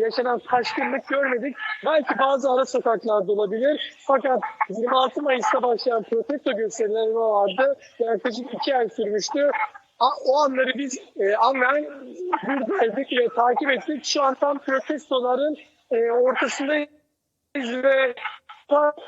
yaşanan taşkınlık görmedik. Belki bazı ara sokaklarda olabilir. Fakat 26 Mayıs'ta başlayan protesto gösterileri vardı. Yaklaşık iki ay sürmüştü. O anları biz e, anlayan buradaydık ve takip ettik. Şu an tam protestoların e, ortasındayız ve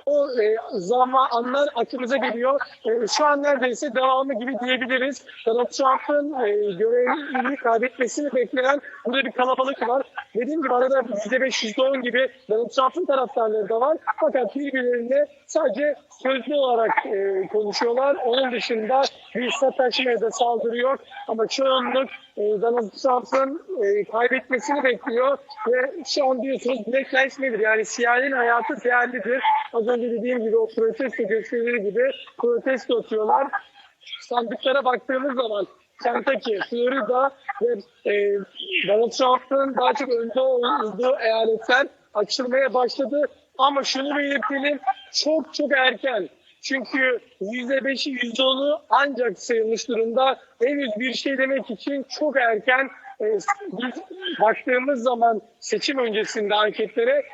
o e, zaman anlar aklımıza geliyor. E, şu an neredeyse devamı gibi diyebiliriz. Donald Trump'ın e, görevini kaybetmesini bekleyen burada bir kalabalık var. Dediğim gibi arada %5, %10 gibi Donald Trump'ın taraftarları da var. Fakat birbirlerine sadece sözlü olarak e, konuşuyorlar. Onun dışında bir sataşmaya da saldırıyor. Ama çoğunluk e, Donald Trump'ın e, kaybetmesini bekliyor. Ve şu an diyorsunuz Black Lives Matter yani siyahin hayatı değerlidir. Az önce dediğim gibi o protesto gösterileri gibi protesto atıyorlar. Sandıklara baktığımız zaman Kentucky, Florida ve e, Donald Trump'ın daha çok önde olduğu eyaletler açılmaya başladı. Ama şunu belirtelim, çok çok erken. Çünkü %5'i %10'u ancak sayılmış durumda. Henüz bir şey demek için çok erken. E, biz baktığımız zaman seçim öncesinde anketlere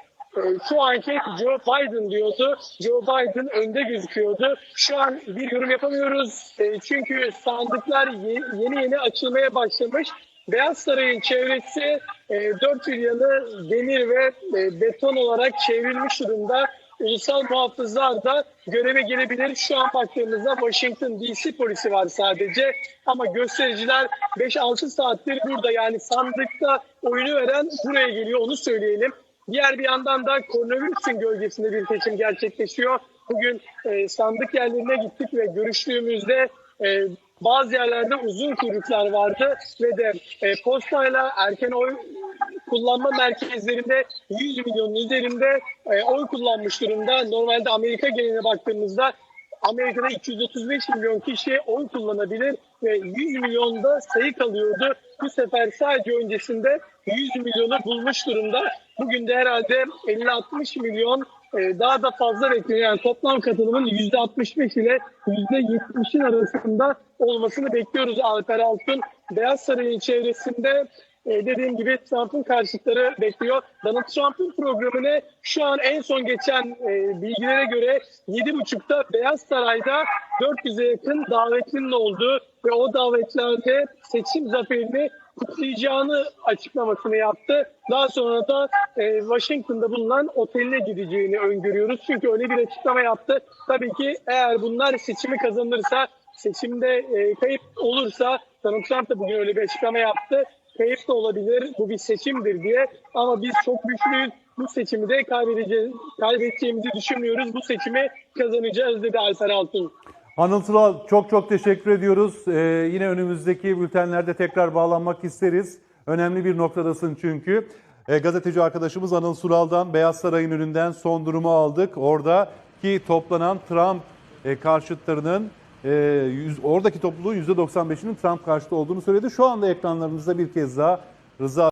şu anket Joe Biden diyordu. Joe Biden önde gözüküyordu. Şu an bir yorum yapamıyoruz. E, çünkü sandıklar ye- yeni yeni açılmaya başlamış. Beyaz Saray'ın çevresi e, dört bir yanı demir ve e, beton olarak çevrilmiş durumda. Ulusal muhafızlar da göreve gelebilir. Şu an baktığımızda Washington DC polisi var sadece. Ama göstericiler 5-6 saattir burada. Yani sandıkta oyunu veren buraya geliyor onu söyleyelim. Diğer bir yandan da koronavirüsün gölgesinde bir seçim gerçekleşiyor. Bugün e, sandık yerlerine gittik ve görüştüğümüzde e, bazı yerlerde uzun kuyruklar vardı ve de e, postayla erken oy kullanma merkezlerinde 100 milyonun üzerinde e, oy kullanmış durumda. Normalde Amerika geneline baktığımızda Amerika'da 235 milyon kişi oy kullanabilir ve 100 milyonda sayı kalıyordu. Bu sefer sadece öncesinde 100 milyonu bulmuş durumda. Bugün de herhalde 50-60 milyon e, daha da fazla bekleniyor. Yani toplam katılımın %65 ile %70'in arasında olmasını bekliyoruz Alper Altun. Beyaz Saray'ın çevresinde e, dediğim gibi Trump'ın karşıtları bekliyor. Donald Trump'ın programını şu an en son geçen e, bilgilere göre 7.30'da Beyaz Saray'da 400'e yakın davetlinin olduğu ve o davetlerde seçim zaferini kutlayacağını açıklamasını yaptı. Daha sonra da e, Washington'da bulunan oteline gideceğini öngörüyoruz. Çünkü öyle bir açıklama yaptı. Tabii ki eğer bunlar seçimi kazanırsa, seçimde e, kayıp olursa, Donald Trump da bugün öyle bir açıklama yaptı. Kayıp da olabilir, bu bir seçimdir diye. Ama biz çok güçlüyüz. Bu seçimi de kaybedeceğiz, kaybedeceğimizi düşünmüyoruz. Bu seçimi kazanacağız dedi Alper Altun. Anıl Tural çok çok teşekkür ediyoruz. Ee, yine önümüzdeki bültenlerde tekrar bağlanmak isteriz. Önemli bir noktadasın çünkü. Ee, gazeteci arkadaşımız Anıl Sural'dan Beyaz Saray'ın önünden son durumu aldık. Oradaki toplanan Trump e, karşıtlarının e, yüz, oradaki topluluğun %95'inin Trump karşıtı olduğunu söyledi. Şu anda ekranlarınızda bir kez daha Rıza